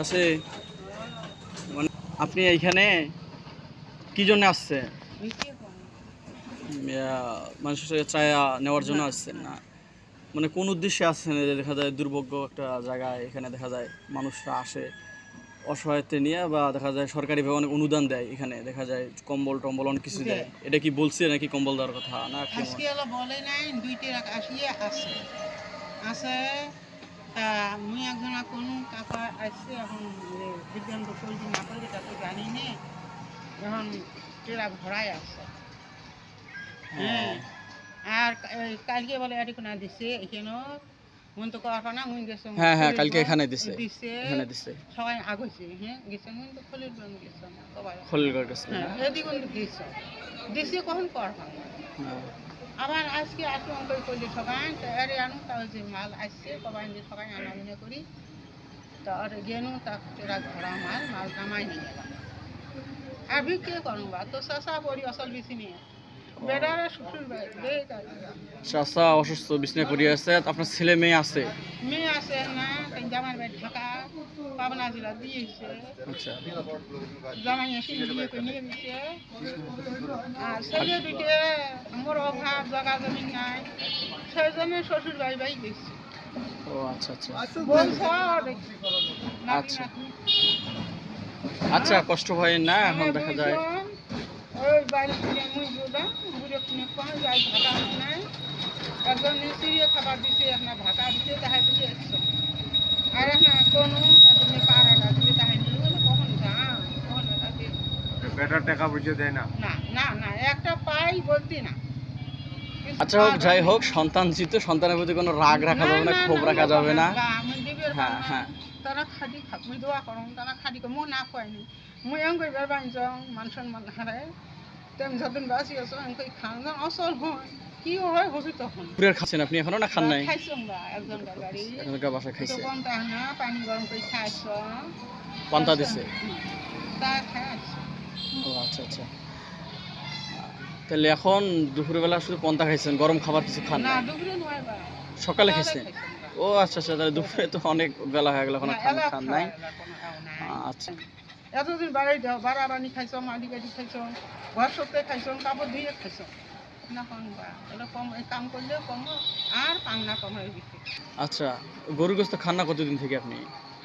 চাষে মানে আপনি এইখানে কি জন্য আসছেন? মানুষের চায়া নেওয়ার জন্য আসছেন না? মানে কোন উদ্দেশ্যে আসছেন দেখা যায় দুর্ভোগ্য একটা জায়গায় এখানে দেখা যায় মানুষরা আসে অসহায়ত্বে নিয়ে বা দেখা যায় সরকারিভাবে অনেক অনুদান দেয় এখানে দেখা যায় কম্বল টম্বল অনেক কিছু দেয়। এটা কি বলছে নাকি কম্বল দেওয়ার কথা? না বলে নাই দুইটি আসিয়ে আছে। আছে তা মুই একজন কোন কাকা আসছে এখন যে দিব্যাঙ্গ না করবে তা তো জানি নে। এখন টেরা ভরাই আছে হ্যাঁ। আর কালকে বলে এটি কোনা দিছে এখানে মন তো করা না মুই গেছে হ্যাঁ হ্যাঁ কালকে এখানে দিছে। দিছে। এখানে দিছে। সবাই আগছে হ্যাঁ গেছে মুই তো খলির বন গেছে। সবাই গেছে হ্যাঁ এদিকে দিছে। দিছে কখন কর হ্যাঁ। আবার আজকে আসো অঙ্ক করলে সবাই। তো এর আনো তাও যে মাল আসছে সবাই যে সবাই আনা মনে করি। তো আর গেনু তা তেরা ঘোড়া মাল মাল কামাই নিয়ে গেলাম আর বিক্রি করুন বা? তো শশা পড়ি আসল বেশি নিয়ে অসুস্থ বিছনা পড়ে আছে আপনার ছেলে মেয়ে আছে? মেয়ে আসে না জামাই বাড়ি ঢাকা পাবনা জেলা দিয়েছে আচ্ছা। জামাই এসে নিয়ে গেছে আর ছেলে দুটো আমার অভাব জায়গা জমি নাই। সেই জন্য শ্বশুর বাড়ি বাড়ি গেছে। ও আচ্ছা আচ্ছা। আচ্ছা। আচ্ছা। কষ্ট হয় না? এখন দেখা যায়। ওই বাড়ি থেকে মুই বুড়া বুড়ে কিনে পাওয়া যায় ভাতা নাই। একজন খাবার দিছে আপনার ভাতা দিতে তাহাই এসছো আর না কোনো পাড়াটা তাহাই কখন বেটার টাকা পয়সা দেয় না। না। না না একটা পাই বলতে না। আচ্ছা হোক যাই হোক সন্তান চিত্ত সন্তানের প্রতি কোনো রাগ রাখা যাবে না ক্ষোভ রাখা যাবে না। হ্যাঁ, হ্যাঁ। তারা খাদি খাক মুই দোয়া করম তারা খাদি মো না কয়নি মুই এং কইবার বাঞ্চ মান সম্মান হারায়। তেম যতদিন বাসি আছো এং কই খান যান অসল হয় কি হয় হবি তখন। পুরের খাচ্ছেন আপনি এখনও না খান নাই? খাইছম বা একজন গাড়ি এখনকার বাসা খাইছে। তা না পানি গরম করে খাইছ। পান্তা দিছে? তা খাইছ। ও আচ্ছা আচ্ছা। তাহলে এখন দুপুরবেলা শুধু পন্তা খাইছেন গরম খাবার কিছু খান সকালে খাইছেন? ও আচ্ছা আচ্ছা তাহলে দুপুরে তো অনেক বেলা হয়ে গেল এখন খান খান নাই। আচ্ছা। এতদিন বাড়াই দাও বাড়া বানি খাইছ মাটি বাড়ি খাইছ ঘর সপ্তাহে খাইছ কাপড় ধুয়ে খাইছ আচ্ছা গরু গোস্ত খান না কতদিন থেকে আপনি?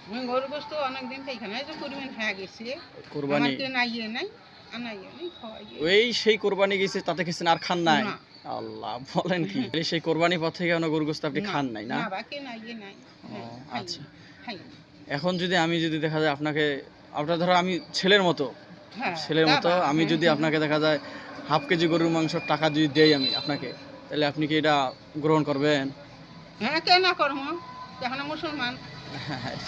আমি গরু গোস্ত অনেক দিন থেকে এখানে এই যে পরিমাণ হয়ে গেছে। কোরবানি? আমাকে না নাই। ওই সেই কোরবানি গেছে তাতে খেয়েছেন আর খান নাই? আল্লাহ বলেন কি? সেই কোরবানি পর থেকে এখনও গরু গোস্ত আপনি খান নাই না? ইয়ে হ্যাঁ, আচ্ছা। এখন যদি আমি যদি দেখা যায় আপনাকে আপনার ধরো আমি ছেলের মতো হ্যাঁ ছেলের মতো আমি হ্যাঁ, যদি। আপনাকে দেখা যায় হাফ কেজি গরুর মাংসর টাকা যদি দেই আমি আপনাকে তাহলে আপনি কি এটা গ্রহণ করবেন? হ্যাঁ এখন মুসলমান।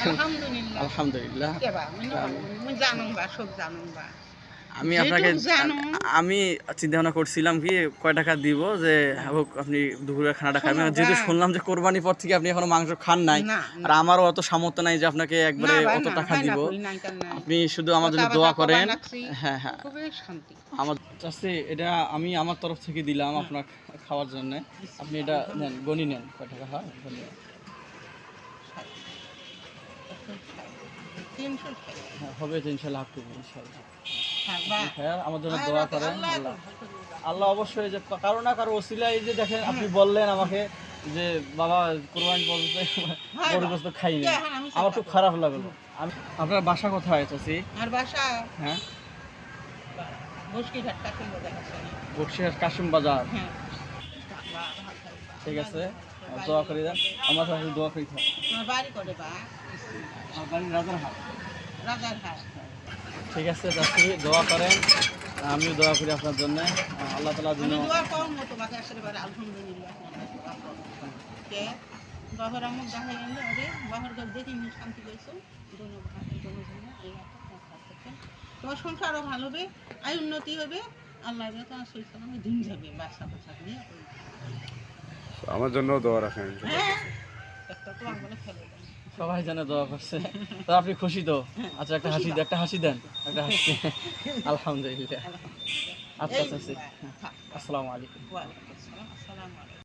আলহামদুলিল্লাহ। আলহামদুলিল্লাহ। কে বা? আমি আমি জানুম বা সব জানুম বা। আমি আপনাকে আমি চিন্তা ভাবনা করছিলাম কি কয় টাকা দিব যে হোক আপনি দুপুরের খানাটা খাবেন। যেহেতু শুনলাম যে কোরবানির পর থেকে আপনি এখনও মাংস খান নাই আর আমারও অত সামর্থ্য নাই যে আপনাকে একবারে অত টাকা দিব। আপনি শুধু আমার জন্য দোয়া করেন। হ্যাঁ হ্যাঁ। আমার চাষি এটা আমি আমার তরফ থেকে দিলাম আপনার খাওয়ার জন্য। আপনি এটা নেন গনি নেন কয় টাকা হয়? গনি। হ্যাঁ হবে তো ইনশাল্লাহ হাফ ইনশাল্লাহ। হ্যাঁ। হ্যাঁ আমার জন্য আল্লাহ দোয়া করেন। আল্লাহ। আল্লাহ অবশ্যই যে কারও না কারও ওসিলা এই যে দেখেন আপনি বললেন আমাকে যে বাবা কোরবানি গরু খাই না। আমার খুব খারাপ লাগল। আমি আপনার বাসা কোথায় চাষি আর বাসা হ্যাঁ? কাশিম বাজার। হ্যাঁ। ঠিক আছে দোয়া করে দেন। আমার সাথে দোয়া করি থাক। তোমার বাড়ি করে বা? আমার বাড়ি রাজারহাট। রাজার হাট ঠিক আছে চাষি দোয়া করেন। আমিও দোয়া করি আপনার জন্য। আল্লাহ তালা কে? বাবার আমার দেখা গেল আরে বাবার কাছে দেখি নি শান্তি পেয়েছ তোমার সংসারও ভালো হবে আয় উন্নতি হবে। আল্লাহ তোমার সালামে দিন যাবে বাসা বাসা নিয়ে। আমার জন্য দোয়া রাখেন। হ্যাঁ একটা তো আমার ফেলে সবাই জানে দোয়া করছে। তো আপনি খুশি তো? আচ্ছা একটা হাসি দেন একটা হাসি দেন একটা হাসি আলহামদুলিল্লাহ। আচ্ছা আচ্ছা আচ্ছা। আসসালামু আলাইকুম।